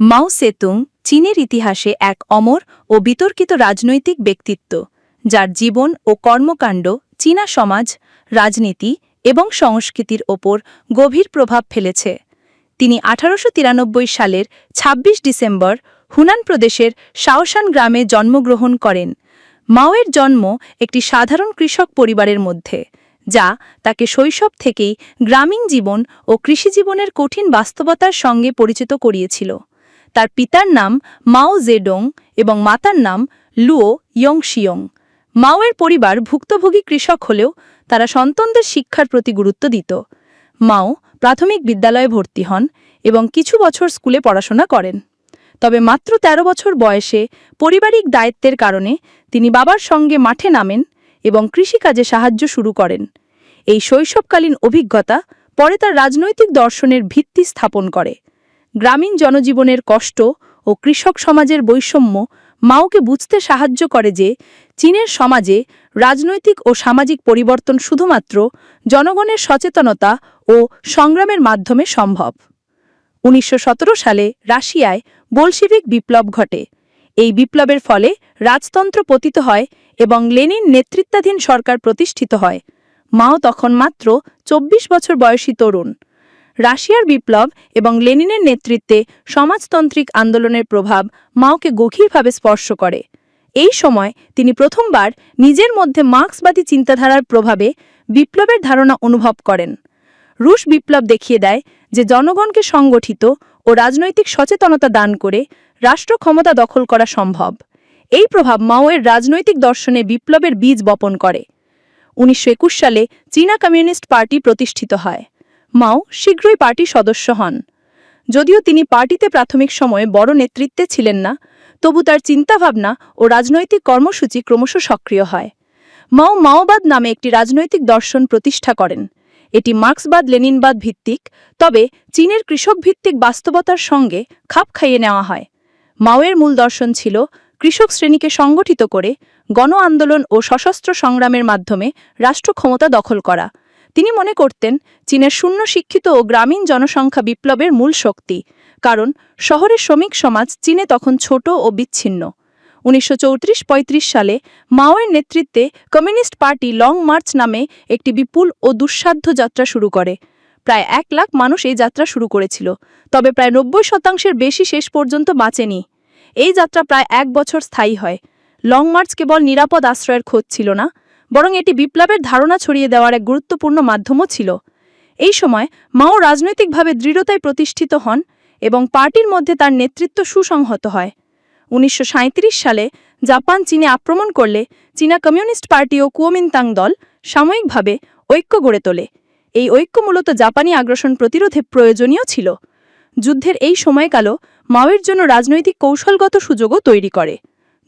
মাও সেতুং চীনের ইতিহাসে এক অমর ও বিতর্কিত রাজনৈতিক ব্যক্তিত্ব, যার জীবন ও কর্মকাণ্ড চীনা সমাজ, রাজনীতি এবং সংস্কৃতির ওপর গভীর প্রভাব ফেলেছে। তিনি আঠারোশ তিরানব্বই সালের ২৬ ডিসেম্বর হুনান প্রদেশের শাওশান গ্রামে জন্মগ্রহণ করেন। মাওয়ের জন্ম একটি সাধারণ কৃষক পরিবারের মধ্যে। যা তাকে শৈশব থেকেই গ্রামীণ জীবন ও কৃষিজীবনের কঠিন বাস্তবতার সঙ্গে পরিচিত করিয়েছিল। তার পিতার নাম মাও জেডং এবং মাতার নাম লুও ইয়ংশিয়ং। মাওয়ের পরিবার ভুক্তভোগী কৃষক হলেও তারা সন্তানদের শিক্ষার প্রতি গুরুত্ব দিত। মাও প্রাথমিক বিদ্যালয়ে ভর্তি হন এবং কিছু বছর স্কুলে পড়াশোনা করেন। তবে মাত্র ১৩ বছর বয়সে পারিবারিক দায়িত্বের কারণে তিনি বাবার সঙ্গে মাঠে নামেন এবং কৃষিকাজে সাহায্য শুরু করেন। এই শৈশবকালীন অভিজ্ঞতা পরে তার রাজনৈতিক দর্শনের ভিত্তি স্থাপন করে। গ্রামীণ জনজীবনের কষ্ট ও কৃষক সমাজের বৈষম্য মাওকে বুঝতে সাহায্য করে যে, চীনের সমাজে রাজনৈতিক ও সামাজিক পরিবর্তন শুধুমাত্র জনগণের সচেতনতা ও সংগ্রামের মাধ্যমে সম্ভব। উনিশশো সতেরো সালে রাশিয়ায় বলশিবিক বিপ্লব ঘটে। এই বিপ্লবের ফলে রাজতন্ত্র পতিত হয় এবং লেনিন নেতৃত্বাধীন সরকার প্রতিষ্ঠিত হয়। মাও তখন মাত্র ২৪ বছর বয়সী তরুণ। রাশিয়ার বিপ্লব এবং লেনিনের নেতৃত্বে সমাজতান্ত্রিক আন্দোলনের প্রভাব মাওকে গভীরভাবে স্পর্শ করে। এই সময় তিনি প্রথমবার নিজের মধ্যে মার্ক্সবাদী চিন্তাধারার প্রভাবে বিপ্লবের ধারণা অনুভব করেন। রুশ বিপ্লব দেখিয়ে দেয় যে জনগণকে সংগঠিত ও রাজনৈতিক সচেতনতা দান করে রাষ্ট্র ক্ষমতা দখল করা সম্ভব। এই প্রভাব মাওয়ের রাজনৈতিক দর্শনে বিপ্লবের বীজ বপন করে। উনিশশো একুশ সালে চীনা কমিউনিস্ট পার্টি প্রতিষ্ঠিত হয়। মাও শীঘ্রই পার্টি সদস্য হন। যদিও তিনি পার্টিতে প্রাথমিক সময়ে বড় নেতৃত্বে ছিলেন না, তবু তার চিন্তাভাবনা ও রাজনৈতিক কর্মসূচি ক্রমশ সক্রিয় হয়। মাও মাওবাদ নামে একটি রাজনৈতিক দর্শন প্রতিষ্ঠা করেন। এটি মার্ক্সবাদ লেনিনবাদ ভিত্তিক, তবে চীনের কৃষক ভিত্তিক বাস্তবতার সঙ্গে খাপ খাইয়ে নেওয়া হয়। মাওয়ের মূল দর্শন ছিল কৃষক শ্রেণীকে সংগঠিত করে গণ আন্দোলন ও সশস্ত্র সংগ্রামের মাধ্যমে রাষ্ট্র ক্ষমতা দখল করা। তিনি মনে করতেন, চীনের শূন্য শিক্ষিত ও গ্রামীণ জনসংখ্যা বিপ্লবের মূল শক্তি, কারণ শহরের শ্রমিক সমাজ চীনে তখন ছোট ও বিচ্ছিন্ন। উনিশশো চৌত্রিশ সালে মাওয়ের নেতৃত্বে কমিউনিস্ট পার্টি লং মার্চ নামে একটি বিপুল ও দুঃসাধ্য যাত্রা শুরু করে। প্রায় এক লাখ মানুষ এই যাত্রা শুরু করেছিল, তবে প্রায় নব্বই শতাংশের বেশি শেষ পর্যন্ত বাঁচেনি। এই যাত্রা প্রায় এক বছর স্থায়ী হয়। লং মার্চ কেবল নিরাপদ আশ্রয়ের খোঁজ ছিল না, বরং এটি বিপ্লবের ধারণা ছড়িয়ে দেওয়ার এক গুরুত্বপূর্ণ মাধ্যমও ছিল। এই সময় মাও রাজনৈতিকভাবে দৃঢ়তায় প্রতিষ্ঠিত হন এবং পার্টির মধ্যে তার নেতৃত্ব সুসংহত হয়। উনিশশো সাঁইত্রিশ সালে জাপান চীনে আক্রমণ করলে চীনা কমিউনিস্ট পার্টি ও কুয়োমিন্তাং দল সাময়িকভাবে ঐক্য গড়ে তোলে। এই ঐক্য মূলত জাপানি আগ্রাসন প্রতিরোধে প্রয়োজনীয় ছিল। যুদ্ধের এই সময়কালও মাওয়ের জন্য রাজনৈতিক কৌশলগত সুযোগও তৈরি করে।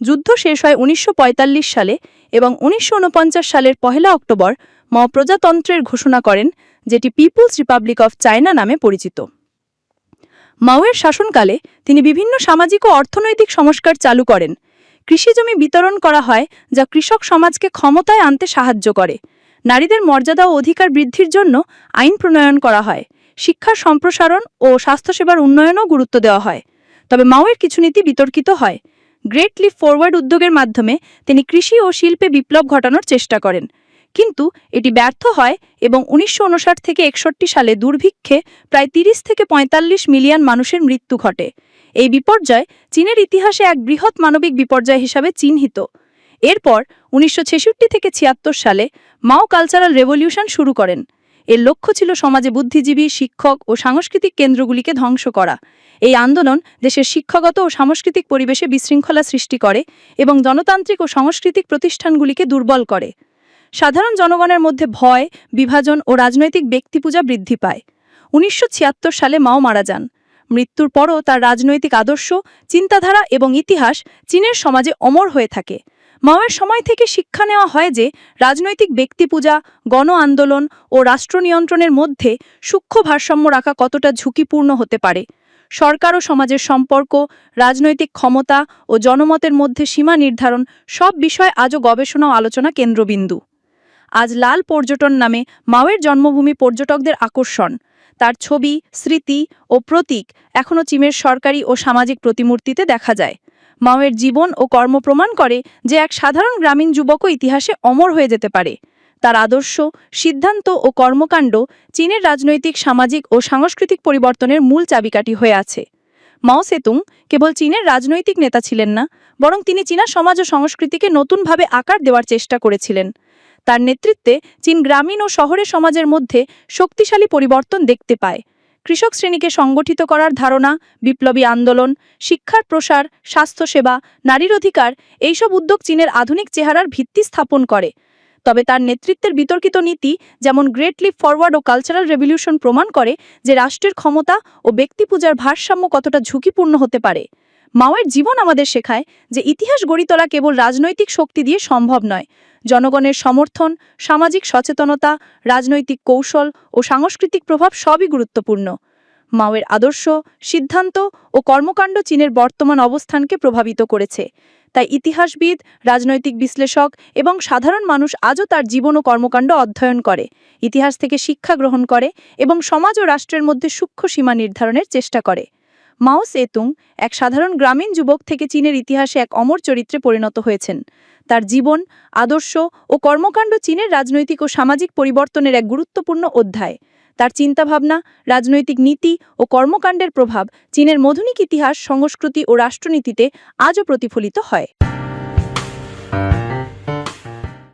যুদ্ধ শেষ হয় উনিশশো পঁয়তাল্লিশ সালে এবং উনিশশো ঊনপঞ্চাশ সালের পহেলা অক্টোবর মাও প্রজাতন্ত্রের ঘোষণা করেন, যেটি পিপুলস রিপাবলিক অফ চায়না নামে পরিচিত। মাওয়ের শাসনকালে তিনি বিভিন্ন সামাজিক ও অর্থনৈতিক সংস্কার চালু করেন। কৃষিজমি বিতরণ করা হয়, যা কৃষক সমাজকে ক্ষমতায় আনতে সাহায্য করে। নারীদের মর্যাদা ও অধিকার বৃদ্ধির জন্য আইন প্রণয়ন করা হয়। শিক্ষার সম্প্রসারণ ও স্বাস্থ্যসেবার উন্নয়নও গুরুত্ব দেওয়া হয়। তবে মাওয়ের কিছু নীতি বিতর্কিত হয়। গ্রেট লিপ ফরওয়ার্ড উদ্যোগের মাধ্যমে তিনি কৃষি ও শিল্পে বিপ্লব ঘটানোর চেষ্টা করেন। কিন্তু এটি ব্যর্থ হয় এবং উনিশশো উনষাট থেকে একষট্টি সালে দুর্ভিক্ষে প্রায় ৩০ থেকে ৪৫ মিলিয়ন মানুষের মৃত্যু ঘটে। এই বিপর্যয় চীনের ইতিহাসে এক বৃহৎ মানবিক বিপর্যয় হিসাবে চিহ্নিত। এরপর উনিশশো ছেষট্টি থেকে ছিয়াত্তর সালে মাও কালচারাল রেভলিউশন শুরু করেন। এর লক্ষ্য ছিল সমাজে বুদ্ধিজীবী, শিক্ষক ও সাংস্কৃতিক কেন্দ্রগুলিকে ধ্বংস করা। এই আন্দোলন দেশের শিক্ষাগত ও সাংস্কৃতিক পরিবেশে বিশৃঙ্খলা সৃষ্টি করে এবং গণতান্ত্রিক ও সাংস্কৃতিক প্রতিষ্ঠানগুলিকে দুর্বল করে। সাধারণ জনগণের মধ্যে ভয়, বিভাজন ও রাজনৈতিক ব্যক্তিপূজা বৃদ্ধি পায়। উনিশশো ছিয়াত্তর সালে মাও মারা যান। মৃত্যুর পরও তার রাজনৈতিক আদর্শ, চিন্তাধারা এবং ইতিহাস চীনের সমাজে অমর হয়ে থাকে। মাওয়ের সময় থেকে শিক্ষা নেওয়া হয় যে, রাজনৈতিক ব্যক্তিপূজা, গণ আন্দোলন ও রাষ্ট্র নিয়ন্ত্রণের মধ্যে সূক্ষ্ম ভারসাম্য রাখা কতটা ঝুঁকিপূর্ণ হতে পারে? সরকার ও সমাজের সম্পর্ক, রাজনৈতিক ক্ষমতা ও জনমতের মধ্যে সীমা নির্ধারণ সব বিষয় আজও গবেষণা ও আলোচনা কেন্দ্রবিন্দু। আজ লাল পর্যটন নামে মাওয়ের জন্মভূমি পর্যটকদের আকর্ষণ। তার ছবি, স্মৃতি ও প্রতীক এখনও চীনের সরকারি ও সামাজিক প্রতিমূর্তিতে দেখা যায়। মাওয়ের জীবন ও কর্ম প্রমাণ করে যে এক সাধারণ গ্রামীণ যুবকও ইতিহাসে অমর হয়ে যেতে পারে। তার আদর্শ, সিদ্ধান্ত ও কর্মকাণ্ড চীনের রাজনৈতিক, সামাজিক ও সাংস্কৃতিক পরিবর্তনের মূল চাবিকাঠি হয়ে আছে। মাও সেতুং কেবল চীনের রাজনৈতিক নেতা ছিলেন না, বরং তিনি চীনা সমাজ ও সংস্কৃতিকে নতুনভাবে আকার দেওয়ার চেষ্টা করেছিলেন। তার নেতৃত্বে চীন গ্রামীণ ও শহরের সমাজের মধ্যে শক্তিশালী পরিবর্তন দেখতে পায়। কৃষক শ্রেণীকে সংগঠিত করার ধারণা, বিপ্লবী আন্দোলন, শিক্ষার প্রসার, স্বাস্থ্যসেবা, নারীর অধিকার এইসব উদ্যোগ চীনের আধুনিক চেহারার ভিত্তি স্থাপন করে। তবে তার নেতৃত্বের বিতর্কিত নীতি, যেমন গ্রেট লিপ ফরওয়ার্ড ও কালচারাল রেভলিউশন প্রমাণ করে যে রাষ্ট্রের ক্ষমতা ও ব্যক্তিপূজার ভারসাম্য কতটা ঝুঁকিপূর্ণ হতে পারে। মাওয়ের জীবন আমাদের শেখায় যে ইতিহাস গড়ি তোলা কেবল রাজনৈতিক শক্তি দিয়ে সম্ভব নয়। জনগণের সমর্থন, সামাজিক সচেতনতা, রাজনৈতিক কৌশল ও সাংস্কৃতিক প্রভাব সবই গুরুত্বপূর্ণ। মাওয়ের আদর্শ, সিদ্ধান্ত ও কর্মকাণ্ড চীনের বর্তমান অবস্থানকে প্রভাবিত করেছে। তাই ইতিহাসবিদ, রাজনৈতিক বিশ্লেষক এবং সাধারণ মানুষ আজও তার জীবন ও কর্মকাণ্ড অধ্যয়ন করে। ইতিহাস থেকে শিক্ষা গ্রহণ করে এবং সমাজ ও রাষ্ট্রের মধ্যে সূক্ষ্ম সীমা নির্ধারণের চেষ্টা করে। মাও সেতুং এক সাধারণ গ্রামীণ যুবক থেকে চীনের ইতিহাসে এক অমর চরিত্রে পরিণত হয়েছেন। তার জীবন, আদর্শ ও কর্মকাণ্ড চীনের রাজনৈতিক ও সামাজিক পরিবর্তনের এক গুরুত্বপূর্ণ অধ্যায়। তার চিন্তাভাবনা, রাজনৈতিক নীতি ও কর্মকাণ্ডের প্রভাব চীনের মধুনিক ইতিহাস, সংস্কৃতি ও রাষ্ট্রনীতিতে আজও প্রতিফলিত হয়।